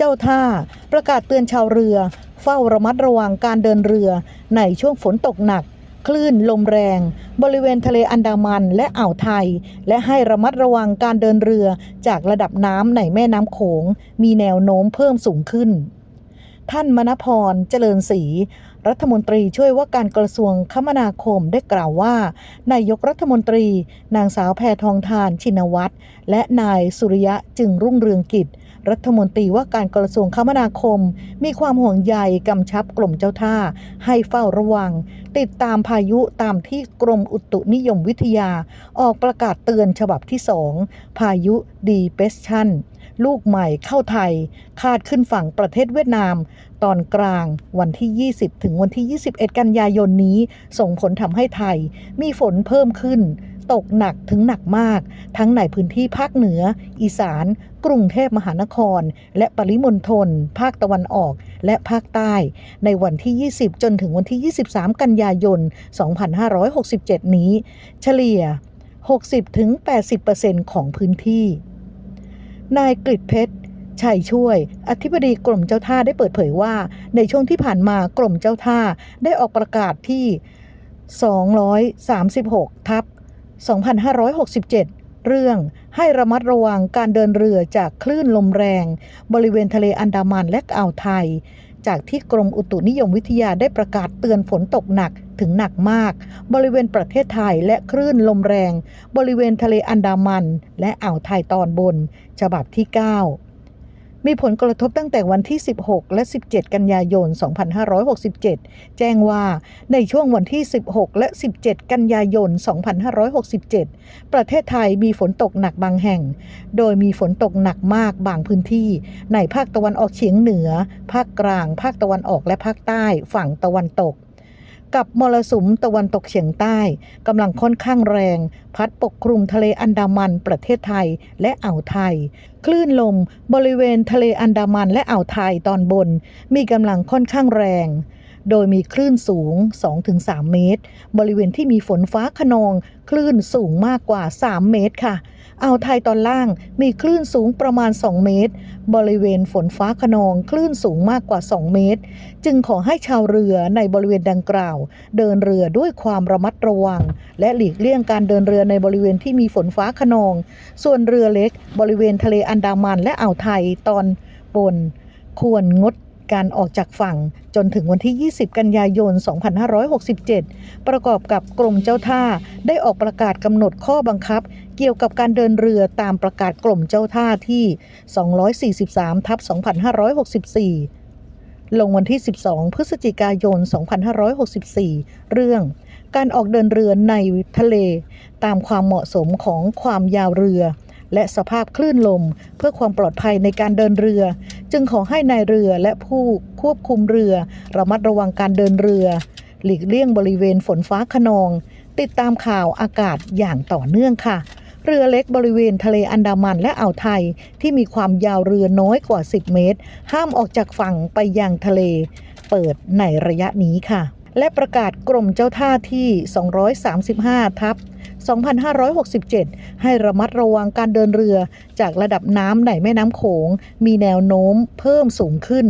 จ้าท่า ประกาศเตือนชาวเรือ เฝ้าระมัดระวังการเดินเรือ ในช่วงฝนตกหนัก คลื่นลมแรง บริเวณทะเลอันดามันและอ่าวไทย และให้ระมัดระวังการเดินเรือจากระดับน้ำในแม่น้ำโขง มีแนวโน้มเพิ่มสูงขึ้น ท่านมณพรเจริญศรีรัฐมนตรีช่วยว่าการกระทรวงคมนาคมได้กล่าวว่า นายกรัฐมนตรี นางสาวแพทองทานชินวัตรและนายสุริยะจึงรุ่งเรืองกิจ รัฐมนตรีว่าการกระทรวงคมนาคม มีความห่วงใยกำชับกรมเจ้าท่า ให้เฝ้าระวัง ติดตามพายุตามที่กรมอุตุนิยมวิทยา ออกประกาศเตือนฉบับที่2พายุดีเปสชันลูกใหม่เข้าไทย คาดขึ้นฝั่งประเทศเวียดนาม ตอนกลางวันที่ 20 ถึงวันที่ 21 กันยายนนี้ ส่งผลทำให้ไทย มีฝนเพิ่มขึ้น ตกหนักถึงหนักมาก ทั้งในพื้นที่ภาคเหนือ อีสาน กรุงเทพมหานคร และปริมณฑลภาคตะวันออก และภาคใต้ ในวันที่ 20 จนถึงวันที่ 23 กันยายน 2567 นี้ เฉลี่ย 60-80%ของพื้นที่ นายกฤษเพชรชัยช่วย อธิบดีกรมเจ้าท่าได้เปิดเผยว่า ในช่วงที่ผ่านมากรมเจ้าท่าได้ออกประกาศที่ 236 ทับ 2567 เรื่องให้ระมัดระวังการเดินเรือจากคลื่นลมแรง บริเวณทะเลอันดามันและอ่าวไทย จากที่กรมอุตุนิยมวิทยาได้ประกาศเตือนฝนตกหนักถึงหนักมาก บริเวณประเทศไทยและคลื่นลมแรง บริเวณทะเลอันดามัน และอ่าวไทยตอนบน ฉบับที่ 9 มีผลกระทบตั้งแต่วันที่ 16 และ 17 กันยายน 2567 แจ้งว่าในช่วงวันที่ 16 และ 17 กันยายน 2567 ประเทศไทยมีฝนตกหนักบางแห่ง โดยมีฝนตกหนักมากบางพื้นที่ ในภาคตะวันออกเฉียงเหนือ ภาคกลาง ภาคตะวันออกและภาคใต้ฝั่งตะวันตก กับมรสุมตะวันตกเฉียงใต้กำลังค่อนข้างแรง พัดปกคลุมทะเลอันดามันประเทศไทยและอ่าวไทย คลื่นลมบริเวณทะเลอันดามันและอ่าวไทยตอนบน มีกำลังค่อนข้างแรง โดยมีคลื่นสูง 2-3 เมตร บริเวณที่มีฝนฟ้าขนอง คลื่นสูงมากกว่า 3 เมตรค่ะ อ่าวไทยตอนล่างมีคลื่นสูงประมาณ 2 เมตร บริเวณฝนฟ้าขนอง คลื่นสูงมากกว่า 2 เมตร จึงขอให้ชาวเรือในบริเวณดังกล่าว เดินเรือด้วยความระมัดระวัง และหลีกเลี่ยงการเดินเรือในบริเวณที่มีฝนฟ้าขนอง ส่วนเรือเล็ก บริเวณทะเลอันดามันและอ่าวไทยตอนบนควรงด การออกจากฝั่งจนถึงวันที่ 20 กันยายน 2567 ประกอบกับกรมเจ้าท่าได้ออกประกาศกำหนดข้อบังคับ เกี่ยวกับการเดินเรือตามประกาศกรมเจ้าท่าที่ 243 ทับ 2564 ลงวันที่ 12 พฤศจิกายน 2564 เรื่องการออกเดินเรือในทะเล ตามความเหมาะสมของความยาวเรือ และสภาพคลื่นลม เพื่อความปลอดภัยในการเดินเรือ จึงขอให้นายเรือและผู้ควบคุมเรือ ระมัดระวังการเดินเรือ หลีกเลี่ยงบริเวณฝนฟ้าขนอง ติดตามข่าวอากาศอย่างต่อเนื่องค่ะ เรือเล็กบริเวณทะเลอันดามันและอ่าวไทย ที่มีความยาวเรือน้อยกว่า 10 เมตร ห้ามออกจากฝั่งไปยังทะเล เปิดในระยะนี้ค่ะ และประกาศกรมเจ้าท่าที่ 235 ทับ 2567 ให้ระมัดระวังการเดินเรือ จากระดับน้ำในแม่น้ำโขง มีแนวโน้มเพิ่มสูงขึ้น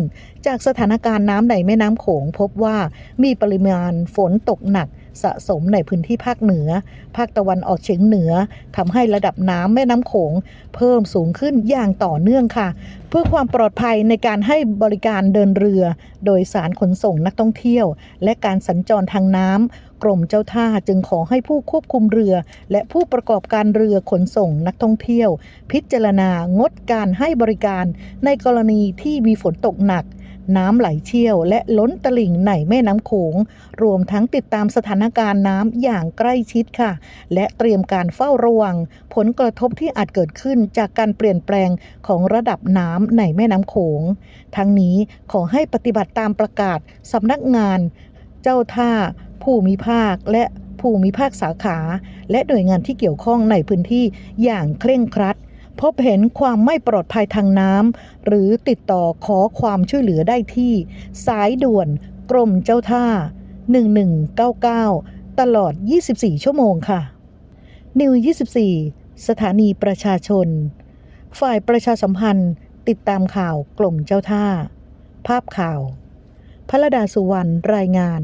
จากสถานการณ์น้ำในแม่น้ำโขงพบว่ามีปริมาณฝนตกหนัก สะสมในพื้นที่ภาคเหนือ ภาคตะวันออกเฉียงเหนือทำให้ระดับน้ำแม่น้ำโขง เพิ่มสูงขึ้นอย่างต่อเนื่องค่ะ เพื่อความปลอดภัยในการให้บริการเดินเรือ โดยสารขนส่งนักท่องเที่ยว และการสัญจรทางน้ำกรมเจ้าท่าจึงขอให้ผู้ควบคุมเรือ และผู้ประกอบการเรือขนส่งนักท่องเที่ยว พิจารณางดการให้บริการในกรณีที่มีฝนตกหนัก น้ำไหลเชี่ยวและล้นตลิ่งในแม่น้ำโขง รวมทั้งติดตามสถานการณ์น้ำอย่างใกล้ชิดค่ะ และเตรียมการเฝ้าระวัง ผลกระทบที่อาจเกิดขึ้นจากการเปลี่ยนแปลงของระดับน้ำในแม่น้ำโขง ทั้งนี้ขอให้ปฏิบัติตามประกาศสำนักงาน เจ้าท่าภูมิภาคและภูมิภาคสาขา และหน่วยงานที่เกี่ยวข้องในพื้นที่อย่างเคร่งครัด พบเห็นความไม่ปลอดภัยทางน้ำหรือติดต่อขอความช่วยเหลือได้ที่ สายด่วนกรมเจ้าท่า 1199 ตลอด 24 ชั่วโมงค่ะ นิว 24 สถานีประชาชน ฝ่ายประชาสัมพันธ์ ติดตามข่าวกลมเจ้าท่า ภาพข่าวพระดาสุวรรณรายงาน